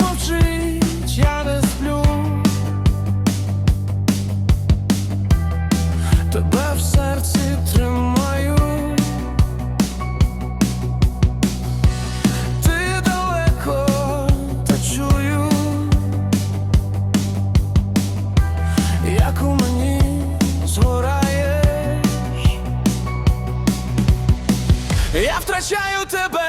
ніч не сплю. Тебе в серці тримаю. Ти далеко та чую, як у мені згораєш. Я втрачаю тебе.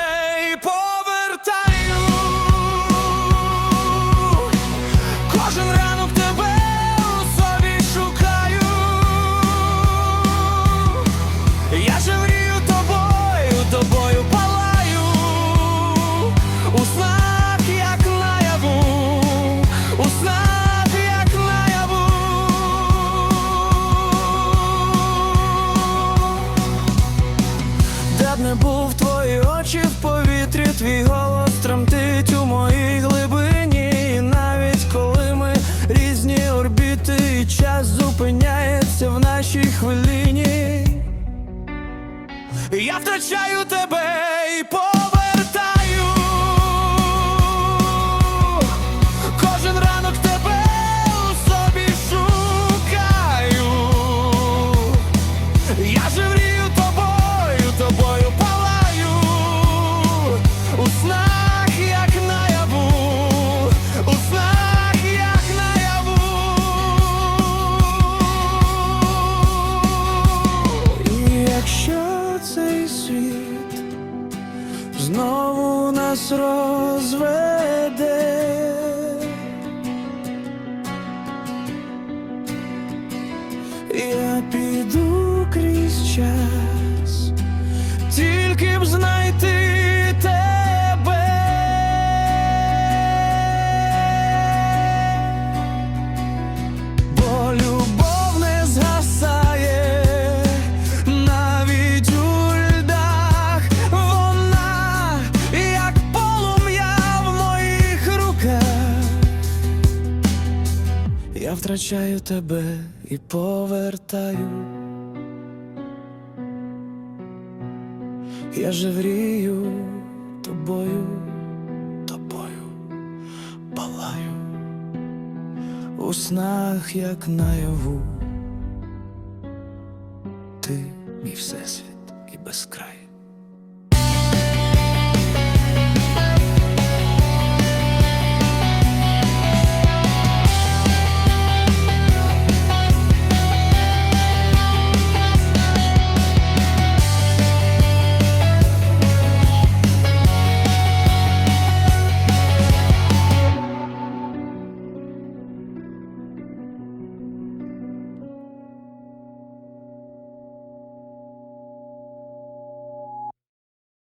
Не був твої очі в повітрі, твій голос тремтить у моїй глибині. І навіть коли ми різні орбіти, і час зупиняється в нашій хвилині. Я втрачаю тебе і повертаю. Кожен ранок тебе у собі шукаю. Я же знову нас розведе. Я піду крізь час, Я втрачаю тебе і повертаю. Я живрію тобою, тобою палаю у снах, як наяву. Ти мій всесвіт і безкрай.